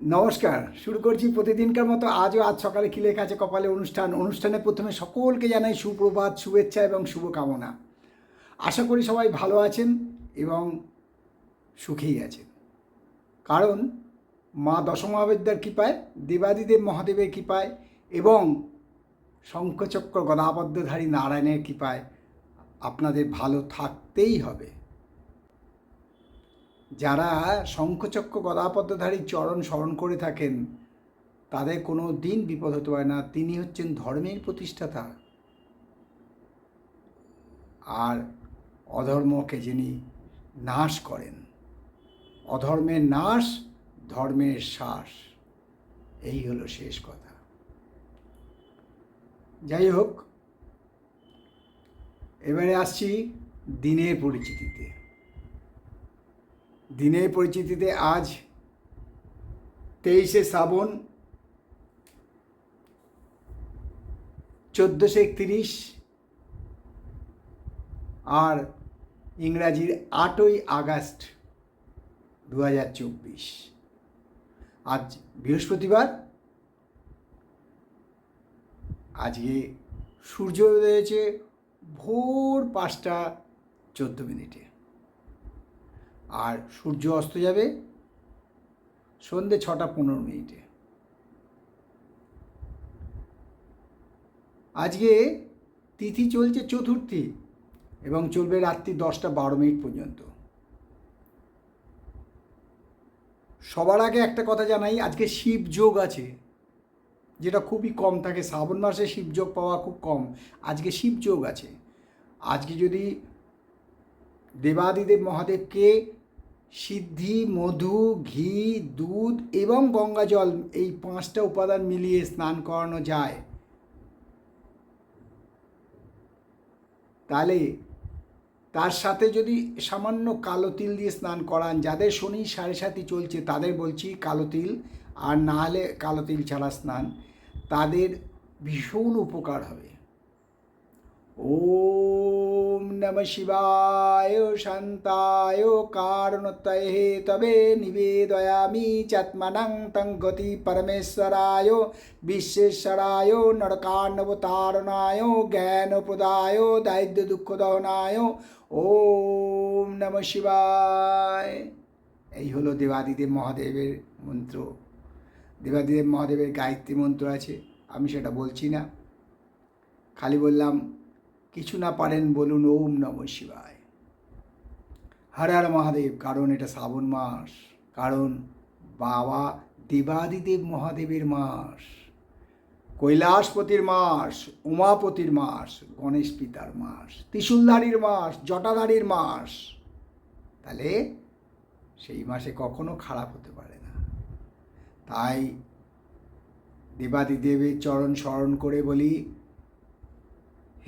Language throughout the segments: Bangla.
নমস্কার, শুরু করছি প্রতিদিনকার মতো আজও আজ সকালে খিলে কাছে কপালে অনুষ্ঠান। অনুষ্ঠানে প্রথমে সকলকে জানাই সুপ্রভাত, শুভেচ্ছা এবং শুভকামনা। আশা করি সবাই ভালো আছেন এবং সুখেই আছেন। কারণ মা দশমহাবিদ্যার কৃপায়, দেবাদিদেব মহাদেবের কৃপায় এবং শঙ্খচক্র গদাবদ্ধধারী নারায়ণের কৃপায় আপনাদের ভালো থাকতেই হবে। যারা শঙ্খচক্র গদাপদ্মধারী চরণ স্মরণ করে থাকেন, তাদের কোনো দিন বিপদ হতে পারে না। তিনি হচ্ছেন ধর্মের প্রতিষ্ঠাতা। আর অধর্মকে যিনি নাশ করেন, অধর্মের নাশ, ধর্মের শ্বাস, এই হলো শেষ কথা। যাই হোক, এবারে আসছি দিনের পরিচিতিতে। দিনের পরিচিতিতে আজ তেইশে শ্রাবণ চোদ্দোশো একত্রিশ আর ইংরাজির আটই আগস্ট দু হাজার চব্বিশ। আজ বৃহস্পতিবার। আজকে সূর্য উদয় হয়েছে ভোর পাঁচটা চোদ্দ মিনিটে। আর সূর্য অস্ত যাবে সন্ধে ছটা পনেরো মিনিটে। আজকে তিথি চলছে চতুর্থী এবং চলবে রাত্রি দশটা বারো মিনিট পর্যন্ত। সবার আগে একটা কথা জানাই, আজকে শিব যোগ আছে, যেটা খুবই কম থাকে। শ্রাবণ মাসে শিবযোগ পাওয়া খুব কম, আজকে শিবযোগ আছে। আজকে যদি দেবাদিদেব মহাদেবকে সিদ্ধি, মধু, ঘি, দুধ এবং গঙ্গা জল এই পাঁচটা উপাদান মিলিয়ে স্নান করানো যায়। তাহলে তার সাথে যদি সামান্য কালো তিল দিয়ে স্নান করান, যাদের শনি সাড়ে সাথী চলছে তাদের বলছি কালো তিল, আর না হলে কালো তিল ছাড়া স্নান, তাদের ভীষণ উপকার হবে। ওম নম শিবায় শান্তায় কারণতয়ে তবে নিবেদয়ামি চাত্মনং তং গতি পরমেশ্বরায় বিশ্বেশ্বরায় নরকান্নবতারণায় জ্ঞানপ্রদায় দারিদ্র দুঃখ দহনায় ওম নম শিবায় এই হলো দেবাদিদেব মহাদেবের মন্ত্র। দেবাদিদেব মহাদেবের গায়ত্রী মন্ত্র আছে। আমি সেটা বলছি না। খালি বললাম কিছু না পারেন বলুন ওম নম শিবায়। হর হর মহাদেব, কারণ এটা শ্রাবণ মাস, কারণ বাবা দেবাদিদেব মহাদেবের মাস, কৈলাসপতির মাস, উমাপতির মাস, গণেশ পিতার মাস, ত্রিশুলধারীর মাস, জটাধারীর মাস। তাহলে সেই মাসে কখনো খারাপ হতে পারে না। তাই দেবাদিদেবের চরণ স্মরণ করে বলি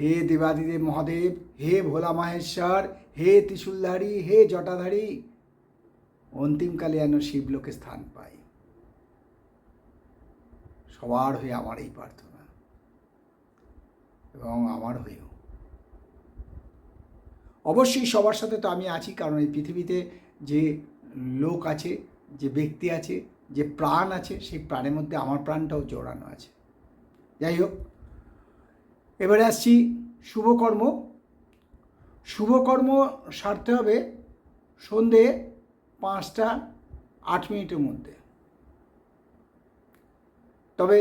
হে দেবাদিদেব মহাদেব, হে ভোলা মাহেশ্বর, হে ত্রিশুলধারী, হে জটাধারী। অন্তিমকালে যেন শিবলোকে স্থান পাই। সবার হয়ে আমার এই প্রার্থনা। এবং আমার হয়েও। অবশ্যই সবার সাথে তো আমি আছি, কারণ এই পৃথিবীতে যে লোক আছে, যে ব্যক্তি আছে, যে প্রাণ আছে, সেই প্রাণের মধ্যে আমার প্রাণটাও জড়ানো আছে। যাই হোক এবারে আসছি শুভকর্ম। শুভকর্ম সারতে হবে সন্ধে পাঁচটা আট মিনিটের মধ্যে। তবে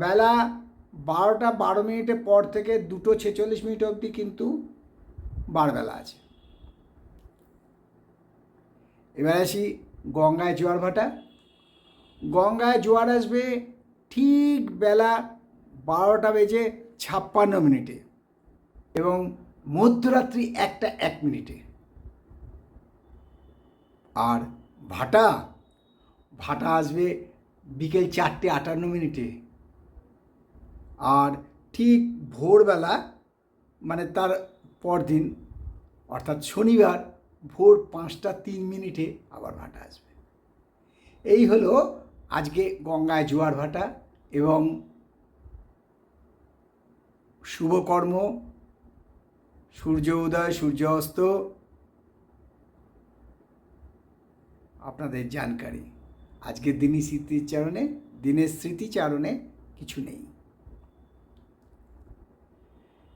বেলা বারোটা বারো মিনিটের পর থেকে দুটো ছেচল্লিশ মিনিট অবধি কিন্তু বারবেলা আছে। এবার আসি গঙ্গায় জোয়ার ভাটা। গঙ্গায় জোয়ার আসবে ঠিক বেলা বারোটা বেজে ছাপ্পান্ন মিনিটে এবং মধ্যরাত্রি একটা এক মিনিটে। আর ভাটা? ভাটা আসবে বিকেল চারটে আটান্ন মিনিটে। আর ঠিক ভোরবেলা মানে তার পরদিন, অর্থাৎ শনিবার, ভোর পাঁচটা তিন মিনিটে আবার ভাটা আসবে। এই হলো আজকে গঙ্গায় জোয়ার ভাটা এবং শুভকর্ম, সূর্য উদয়, সূর্য অস্ত, আপনাদের জানকারি। আজকের দিনই স্মৃতিচারণে, দিনের স্মৃতিচারণে কিছু নেই।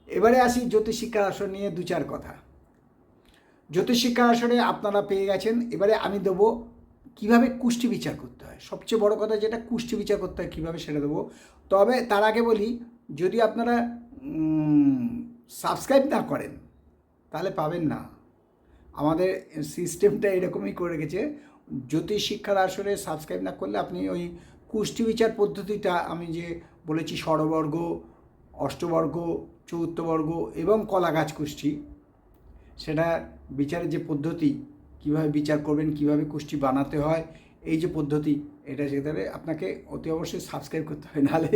এবারে আসি জ্যোতিষিক্ষার আসন নিয়ে দু চার কথা। জ্যোতিষিক্ষার আসনে আপনারা পেয়ে গেছেন। এবারে আমি দেবো কীভাবে কুষ্টি বিচার করতে হয়। সবচেয়ে বড় কথা যেটা, কুষ্টি বিচার করতে হয় কীভাবে সেটা দেবো। তবে তার আগে বলি, যদি আপনারা সাবস্ক্রাইব না করেন, তাহলে পাবেন না। আমাদের সিস্টেমটা এরকমই করে রেখেছে। জ্যোতিষ শিক্ষার আসরে সাবস্ক্রাইব না করলে আপনি ওই কুষ্টি বিচার পদ্ধতিটা আমি যে বলেছি, ষড়বর্গ, অষ্টবর্গ চতুর্থবর্গ এবং কলাগাছ কুষ্টি, সেটা বিচারের যে পদ্ধতি, কীভাবে বিচার করবেন, কীভাবে কুষ্টি বানাতে হয় এই যে পদ্ধতি, এটা সেখানে আপনাকে অতি অবশ্যই সাবস্ক্রাইব করতে হবে। নাহলে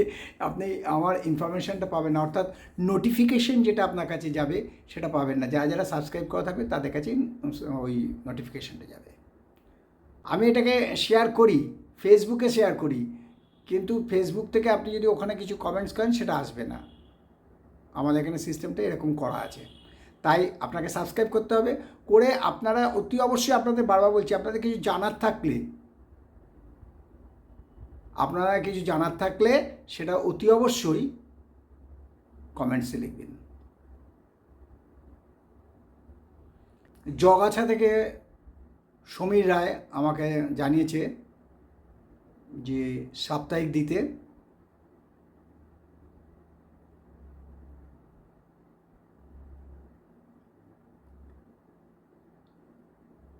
আপনি আমার ইনফরমেশানটা পাবেন না। অর্থাৎ নোটিফিকেশন যেটা আপনার কাছে যাবে, সেটা পাবেন না। যারা যারা সাবস্ক্রাইব করা থাকবে, তাদের কাছেই ওই নোটিফিকেশানটা যাবে। আমি এটাকে শেয়ার করি ফেসবুকে শেয়ার করি, কিন্তু ফেসবুক থেকে আপনি যদি ওখানে কিছু কমেন্টস করেন, সেটা আসবে না। আমাদের এখানে সিস্টেমটা এরকম করা আছে। তাই আপনাকে সাবস্ক্রাইব করতে হবে। করে আপনারা অতি অবশ্যই আপনাদের বারবার বলছি, আপনাদের কিছু জানার থাকলে আপনারা কিছু জানার থাকলে সেটা অতি অবশ্যই কমেন্টসে লিখবেন। জগাছা থেকে সমীর রায় আমাকে জানিয়েছে যে সাপ্তাহিক দিতে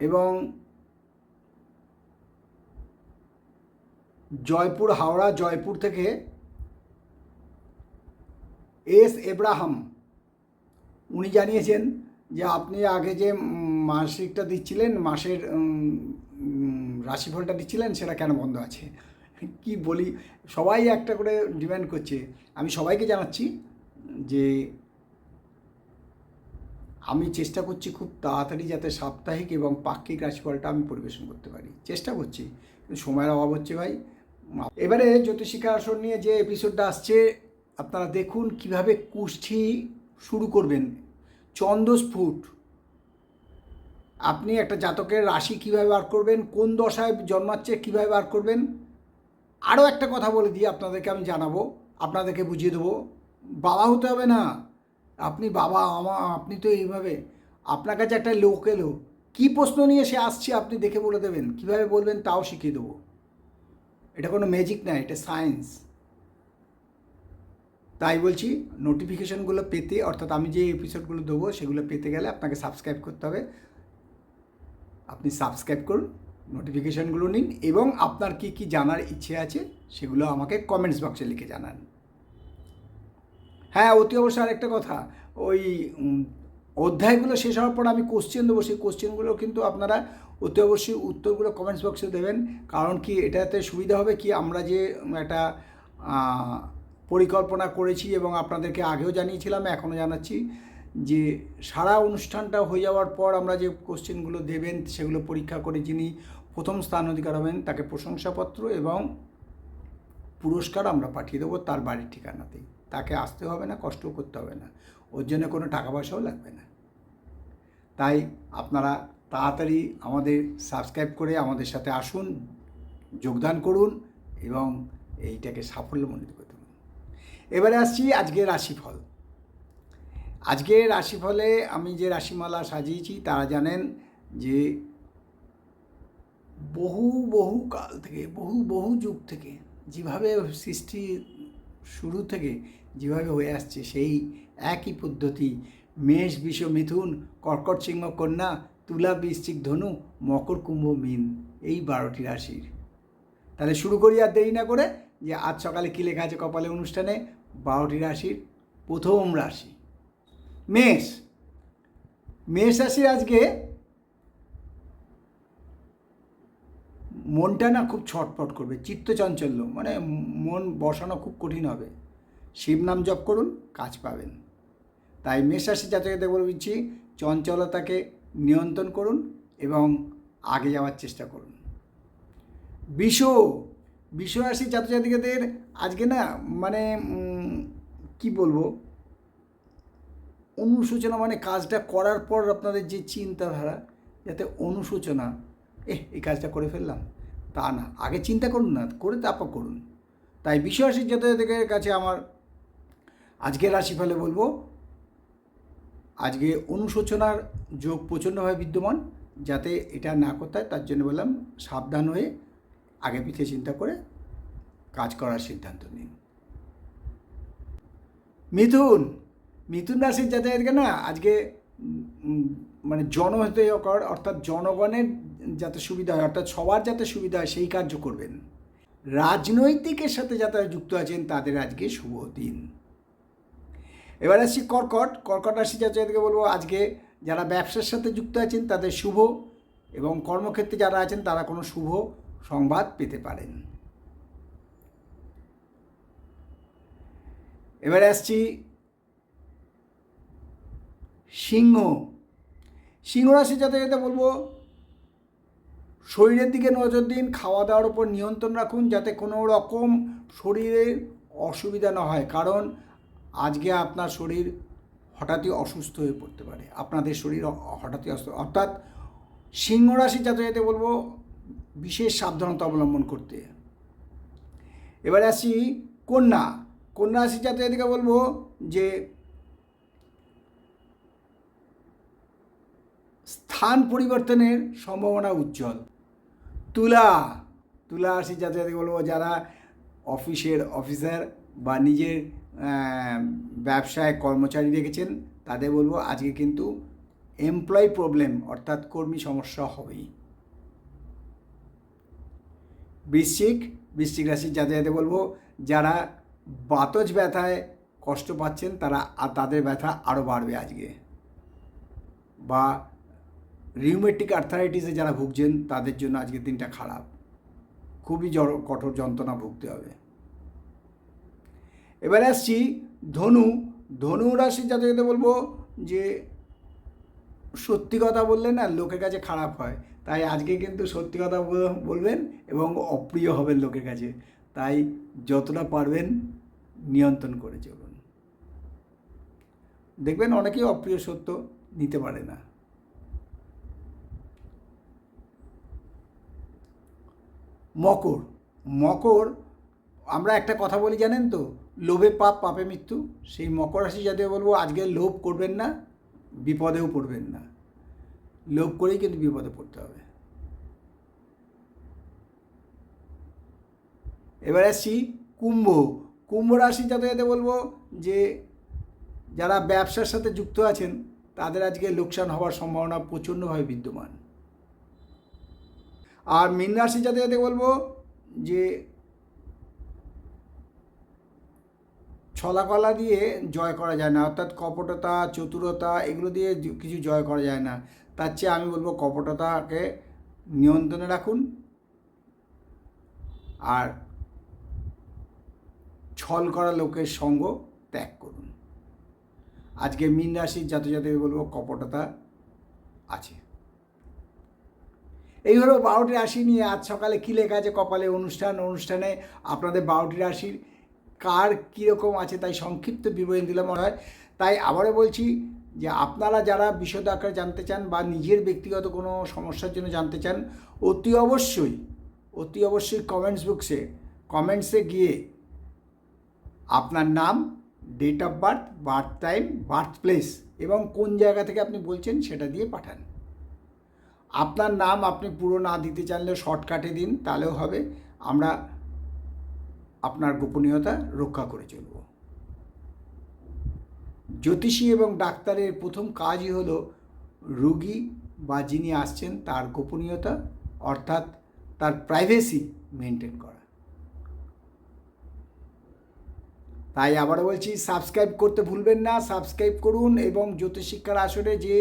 এবং জয়পুর, হাওড়া, জয়পুর থেকে এস এব্রাহাম। উনি জানিয়েছেন যে আপনি আগে যে মাসিকটা দিচ্ছিলেন, মাসের রাশিফলটা দিচ্ছিলেন, সেটা কেন বন্ধ আছে? কি বলি? সবাই একটা করে ডিমান্ড করছে। আমি সবাইকে জানাচ্ছি যে আমি চেষ্টা করছি খুব তাড়াতাড়ি যাতে সাপ্তাহিক এবং পাক্ষিক রাশিফলটা আমি পরিবেশন করতে পারি। চেষ্টা করছি সময়ের অভাব হচ্ছে ভাই। এবারে জ্যোতিষিকা আসন নিয়ে যে এপিসোডটা আসছে, আপনারা দেখুন কীভাবে কুষ্ঠি শুরু করবেন। চন্দ্রস্ফুট। আপনি একটা জাতকের রাশি কীভাবে বার করবেন, কোন দশায় জন্মাচ্ছে কীভাবে বার করবেন আরও একটা কথা বলে দিয়ে আপনাদেরকে আমি জানাব, আপনাদেরকে বুঝিয়ে দেবো। বাবা হতে হবে না। আপনি বাবা, আমা, আপনি তো এইভাবে। আপনার কাছে একটা লোক এলো। কী প্রশ্ন নিয়ে সে আসছে আপনি দেখে বলে দেবেন। কীভাবে বলবেন তাও শিখিয়ে দেবো। এটা কোনো ম্যাজিক না, এটা সায়েন্স তাই বলছি নোটিফিকেশনগুলো পেতে, অর্থাৎ আমি যে এপিসোডগুলো দেবো, সেগুলো পেতে গেলে আপনাকে সাবস্ক্রাইব করতে হবে। আপনি সাবস্ক্রাইব করুন নোটিফিকেশানগুলো নিন, এবং আপনার কি কি জানার ইচ্ছে আছে, সেগুলো আমাকে কমেন্টস বক্সে লিখে জানান। হ্যাঁ অতি অবশ্যই আরেকটা কথা, ওই অধ্যায়গুলো শেষ হওয়ার পর আমি কোশ্চেন দেবো, সেই কোশ্চেনগুলো কিন্তু আপনারা অতি অবশ্যই উত্তরগুলো কমেন্টস বক্সে দেবেন। কারণ কি এটাতে সুবিধা হবে কি আমরা যে একটা পরিকল্পনা করেছি এবং আপনাদেরকে আগেও জানিয়েছিলাম, এখনও জানাচ্ছি যে সারা অনুষ্ঠানটা হয়ে যাওয়ার পর আমরা যে কোশ্চেনগুলো দেবেন সেগুলো পরীক্ষা করে যিনি প্রথম স্থান অধিকার হবেন তাকে প্রশংসাপত্র এবং পুরস্কার আমরা পাঠিয়ে দেবো তার বাড়ির ঠিকানাতেই তাকে আসতে হবে না, কষ্টও করতে হবে না। ওর জন্য কোনো টাকা পয়সাও লাগবে না। তাই আপনারা তাড়াতাড়ি আমাদের সাবস্ক্রাইব করে আমাদের সাথে আসুন, যোগদান করুন এবং এইটাকে সাফল্যমণ্ডিত করে তুলুন। এবারে আসছি আজকে রাশিফল। আজকে রাশিফলে আমি যে রাশিমালা সাজিয়েছি তারা জানেন যে বহু বহু কাল থেকে, বহু বহু যুগ থেকে, যেভাবে সৃষ্টি শুরু থেকে যেভাবে হয়ে আসছে সেই একই পদ্ধতি, মেষ, বিষ, মিথুন, কর্কট, সিংহ, কন্যা তুলা বৃশ্চিক ধনু, মকর কুম্ভ মিন, এই বারোটি রাশির। তাহলে শুরু করি আর দেরি না করে যে আজ সকালে কী লেখা আছে কপালে অনুষ্ঠানে? বারোটি রাশির প্রথম রাশি। মেষ। মেষ রাশির আজকে মনটা না খুব ছটফট করবে চিত্তচাঞ্চল্য মানে মন বসানো খুব কঠিন হবে। শিব নাম জপ করুন, কাজ পাবেন। তাই মেষ রাশি জাতকদের বলে দিচ্ছি চঞ্চলতাকে নিয়ন্ত্রণ করুন এবং আগে যাওয়ার চেষ্টা করুন। বিষ বিষ রাশি জাতজাতিকাদের আজকে না মানে কি বলব? অনুশোচনা মানে কাজটা করার পর আপনাদের যে চিন্তাধারা, যাতে অনুশোচনা, এহ, এই কাজটা করে ফেললাম। তা না, আগে চিন্তা করুন না, করে তারপর করুন। তাই বিশ্বাসী জাতকের কাছে আমার আজকের রাশিফলে বলব আজকে অনুশোচনার যোগ প্রচণ্ডভাবে বিদ্যমান, যাতে এটা না করতে হয়, তার জন্য বললাম সাবধান হয়ে আগে পিছিয়ে চিন্তা করে কাজ করার সিদ্ধান্ত নিন। মিথুন মিথুন রাশির জাতকেরকে না আজকে মানে জনহিতকর অর্থাৎ জনগণের যাতে সুবিধা হয়, অর্থাৎ সবার যাতে সুবিধা হয়, সেই কার্য করবেন। রাজনৈতিকের সাথে যারা যুক্ত আছেন, তাদের আজকে শুভ দিন। এবার আসছি কর্কট। কর্কট রাশি জাতকদেরকে বলব, আজকে যারা ব্যবসার সাথে যুক্ত আছেন তাদের শুভ এবং কর্মক্ষেত্রে যারা আছেন তারা কোনো শুভ সংবাদ পেতে পারেন। এবারে আসছি সিংহ। সিংহ রাশি জাতকদের বলব, শরীরের দিকে নজর দিন খাওয়া দাওয়ার উপর নিয়ন্ত্রণ রাখুন যাতে কোনো রকম শরীরের অসুবিধা না হয়। কারণ আজকে আপনার শরীর হঠাৎই অসুস্থ হয়ে পড়তে পারে। আপনাদের শরীর হঠাৎই অসুস্থ। অর্থাৎ সিংহ রাশি জাতকতে বলব, বিশেষ সাবধানতা অবলম্বন করতে। এবারে আসি কন্যা। কন্যা রাশি জাতকদেরকে বলব যে, স্থান পরিবর্তনের সম্ভাবনা উজ্জ্বল। তুলা। তুলা রাশি জাতকদেরকে বলব, যারা অফিসের অফিসার বা নিজের ব্যবসায় কর্মচারী রেখেছেন তাদের বলব আজকে কিন্তু এমপ্লয় প্রবলেম অর্থাৎ কর্মী সমস্যা হবেই। বৃশ্চিক বৃশ্চিক রাশির যাতে যাতে বলব, যারা বাতজ ব্যথায় কষ্ট পাচ্ছেন, তারা তাদের ব্যথা আরও বাড়বে আজকে। বা রিউমেটিক আর্থারাইটিসে যারা ভুগছেন, তাদের জন্য আজকের দিনটা খারাপ। খুবই জড়, কঠোর যন্ত্রণা ভুগতে হবে। এবারে আসছি ধনু। ধনু রাশির জাতকতে বলব যে সত্যি কথা বললে না লোকের কাছে খারাপ হয়। তাই আজকে কিন্তু সত্যি কথা বলবেন এবং অপ্রিয় হবেন লোকের কাছে। তাই যতটা পারবেন নিয়ন্ত্রণ করে চলুন। দেখবেন অনেকেই অপ্রিয় সত্য নিতে পারে না। মকর। মকর, আমরা একটা কথা বলি জানেন তো লোভে পাপ, পাপে মৃত্যু, সেই মকর রাশি যাতে বলব, আজকে লোভ করবেন না, বিপদেও পড়বেন না। লোভ করেই কিন্তু বিপদে পড়তে হবে। এবার আসছি কুম্ভ। কুম্ভ রাশি যাতে যাতে বলব, যে যারা ব্যবসার সাথে যুক্ত আছেন, তাদের আজকে লোকসান হওয়ার সম্ভাবনা প্রচণ্ডভাবে বিদ্যমান। আর মীন রাশি যাতে যাতে বলব, যে ছলাকলা দিয়ে জয় করা যায় না, অর্থাৎ কপটতা, চতুরতা এগুলো দিয়ে কিছু জয় করা যায় না। তার চেয়ে আমি বলব কপটতাকে নিয়ন্ত্রণে রাখুন। আর ছল করা লোকের সঙ্গ ত্যাগ করুন। আজকে মীন রাশির জাত জাতকে বলব কপটতা আছে। এই হলো বারোটি রাশি নিয়ে আজ সকালে কী লেখা আছে কপালে অনুষ্ঠান, অনুষ্ঠানে আপনাদের বারোটি রাশির কার কীরকম আছে, তাই সংক্ষিপ্ত বিবরণ দিলাম মনে হয়। তাই আবারও বলছি যে আপনারা যারা বিশদ আকারে জানতে চান বা নিজের ব্যক্তিগত কোনো সমস্যার জন্য জানতে চান, অতি অবশ্যই অতি অবশ্যই কমেন্টস বক্সে কমেন্টসে গিয়ে আপনার নাম date of birth birth time birth place এবং কোন জায়গা থেকে আপনি বলছেন সেটা দিয়ে পাঠান। আপনার নাম আপনি পুরো না দিতে চাইলে শর্টকাটে দিন, তাহলেও হবে। আমরা আপনার গোপনীয়তা রক্ষা করে চলব। জ্যোতিষী এবং ডাক্তারের প্রথম কাজই হলো রুগী বা যিনি আসছেন তার গোপনীয়তা, অর্থাৎ তার প্রাইভেসি মেনটেন করা। তাই আবারও বলছি সাবস্ক্রাইব করতে ভুলবেন না সাবস্ক্রাইব করুন এবং জ্যোতিষিক্ষার আসরে যে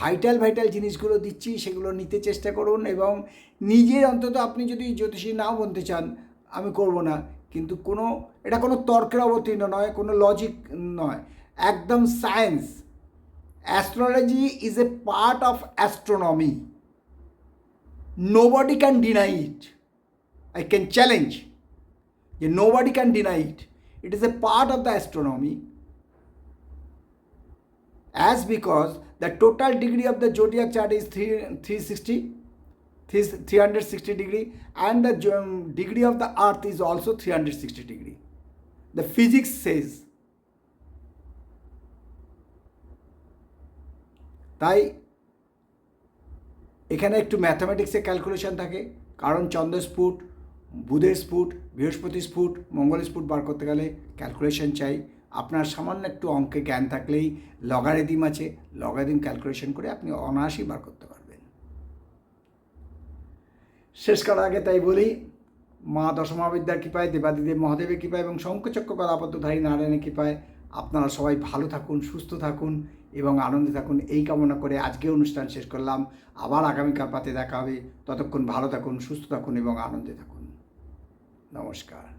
ভাইটাল ভাইটাল জিনিসগুলো দিচ্ছি সেগুলো নিতে চেষ্টা করুন এবং নিজের অন্তত আপনি যদি জ্যোতিষী নাও বলতে চান, আমি করব না। কিন্তু কোনো এটা কোনো তর্কের অবতীর্ণ নয় কোনো লজিক নয়। একদম science astrology is a part of astronomy nobody can deny it I can challenge যে can deny it. It is a part of the astronomy. As because the total degree of the zodiac chart is 3, 360 360 degree and the um, degree of the earth is also 360 degree. The physics says. তাই এখানে একটু ম্যাথামেটিক্সে ক্যালকুলেশন থাকে। কারণ চন্দ্র স্ফুট বুধের স্ফুট বৃহস্পতি স্ফুট মঙ্গল স্ফুট বার করতে গেলে ক্যালকুলেশন চাই। আপনার সামান্য একটু অঙ্কে জ্ঞান থাকলেই লগারিদিম আছে। লগারিদিম ক্যালকুলেশন করে আপনি অনায়াসই বার করতে পারবেন। শেষ করার আগে তাই বলি, মা দশমাবিদ্যার কৃপায়, দেবাদিদেব মহাদেবের কৃপায় এবং শঙ্কচক্র কলাপত্রধারী নারায়ণের কৃপায় আপনারা সবাই ভালো থাকুন, সুস্থ থাকুন এবং আনন্দে থাকুন। এই কামনা করে আজকে অনুষ্ঠান শেষ করলাম। আবার আগামীকাল পাতে দেখা হবে। ততক্ষণ ভালো থাকুন, সুস্থ থাকুন এবং আনন্দে থাকুন। নমস্কার।